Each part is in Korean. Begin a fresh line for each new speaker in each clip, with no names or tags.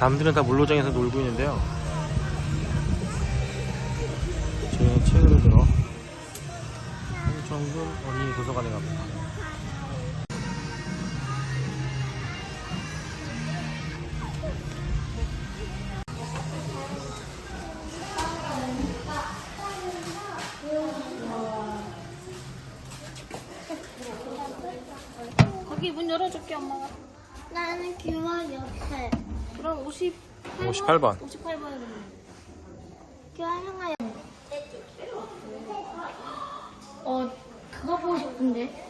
남들은 다 물로장에서 놀고 있는데요. 홍천군 어린이 도서관에 갑니다.
거기 문 열어줄게 엄마가
나는 교환 옆에.
그럼 58번
58번.
58번에
교환 형아 옆에.
어 그거 보고 싶은데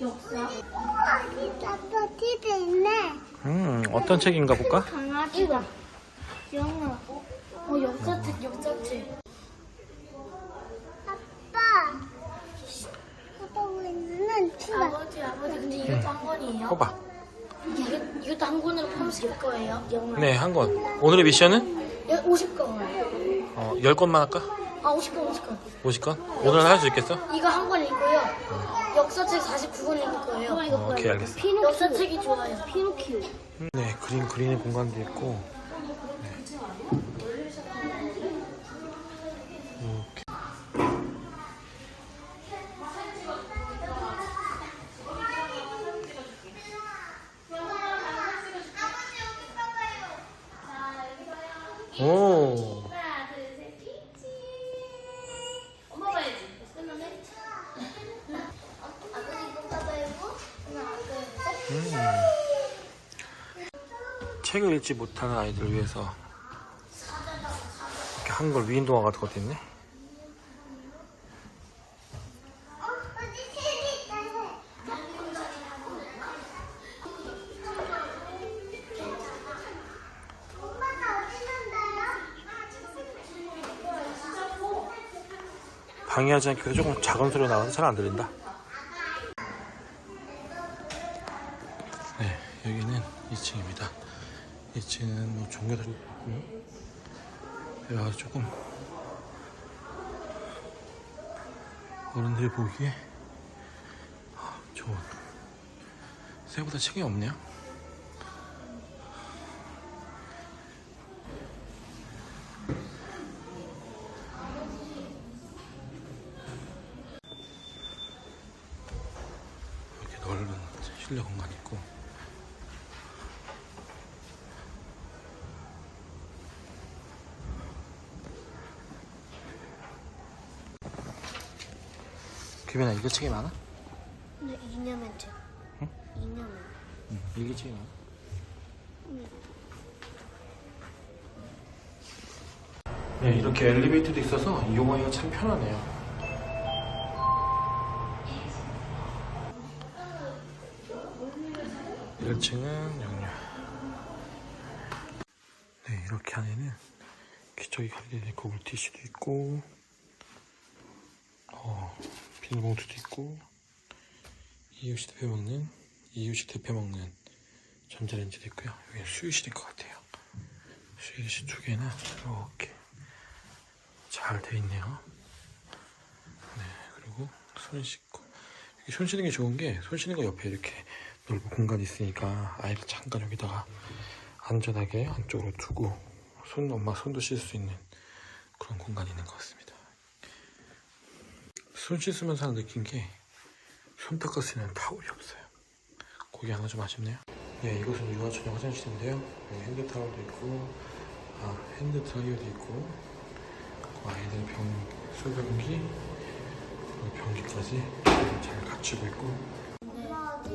역사
아빠 TV 있네.
음, 어떤 책인가 볼까?
강아지가. 영어.
어 역사책 역사책
아빠. 아빠 우리는 출발.
아버지 아버지 근데 이것도 한 권이에요?
봐봐.
이거, 이것도 한 권으로 포함해서 일 거예요? 영어
네, 한 권. 오늘의 미션은
50권
어, 10권만 할까?
아 50권 50권
50권? 오늘 할수 있겠어?
이거 한 권 읽고요 역사책 49권 읽을 거예요
어, 오케이, 알겠어.
역사책이 좋아요 피노키오
네, 그림 그리는 공간도 있고. 네. 이렇게. 오, 책을 읽지 못하는 아이들을 위해서 이렇게 한글 위인동화 같은 것도 있네. 방해하지 위해서 조금 작은 소리가 나와서 잘 안 들린다. 네, 여기는 2층입니다. 2층은 뭐 종교도 있고요. 여기가 조금 어른들이 보기에 아, 좋은 생각보다 책이 없네요. 이렇게 넓은 실내 공간 있고 규빈아 이거 책이 많아?
근데 이념은 책.
응?
이념은.
응 이게 책이 많아? 네 이렇게 엘리베이터도 있어서 이용하기가 참 편하네요 1층은 영유 네 이렇게 안에는 기저귀 가리개 있고 물티슈도 있고 어, 비닐봉투도 있고. 이웃이 대표 먹는 이웃이 대표 먹는 전자레인지도 있고요. 여기 수유실인 것 같아요. 수유실 두 개나 이렇게 잘 돼 있네요. 네 그리고 손 씻고. 여기 손 씻는 게 좋은 게 손 씻는 거 옆에 이렇게 넓은 공간이 있으니까 아이를 잠깐 여기다가 안전하게 안쪽으로 두고 손 엄마 손도 씻을 수 있는 그런 공간이 있는 것 같습니다. 손 씻으면서 하나 느낀 게손 닦을 수 있는 타올이 없어요. 그게 하나 좀 아쉽네요. 네, 이곳은 유아 전용 화장실인데요. 여기 핸드 타올도 있고, 아, 핸드 드라이어도 있고, 그 아이들 병, 소변기, 변기까지 잘 갖추고 있고,
엄마 어디?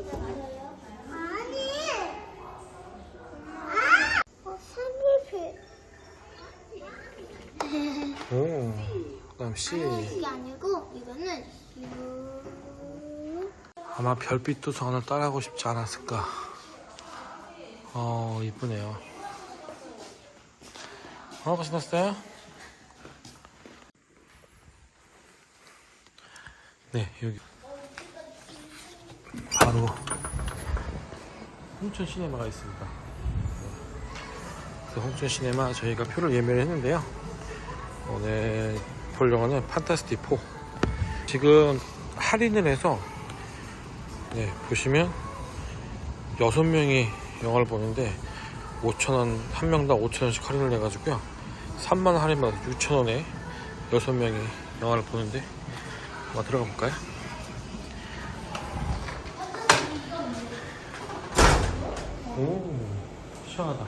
아니. 아! 어.
오, 그 다음 C.
이게 아니고 이거는
아마 별빛도 저는 따라하고 싶지 않았을까. 어 이쁘네요. 어, 얼마나 신났어요? 네 여기 바로 홍천 시네마가 있습니다. 그 홍천 시네마 저희가 표를 예매를 했는데요. 오늘 볼 영화는 판타스틱 4. 지금 할인을 해서 네, 보시면 여섯 명이 영화를 보는데 5,000원, 한 명당 5,000원씩 할인을 해가지고요. 3만원 할인받아 6,000원에 여섯 명이 영화를 보는데 한번 들어가 볼까요? 오, 시원하다.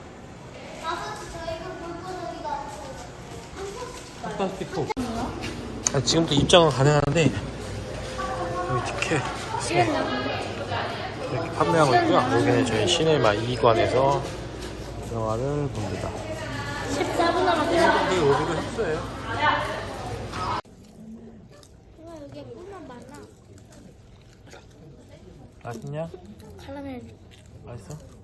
판타스틱 4. 아, 지금부터 입장은 가능한데 여기 티켓 이렇게 판매하고 있고요. 여기는 저희 시네마 2관에서 영화를 봅니다.
14분 남았어요.
여기도
여기 물만 많아.
맛있냐?
카라멜
맛있어?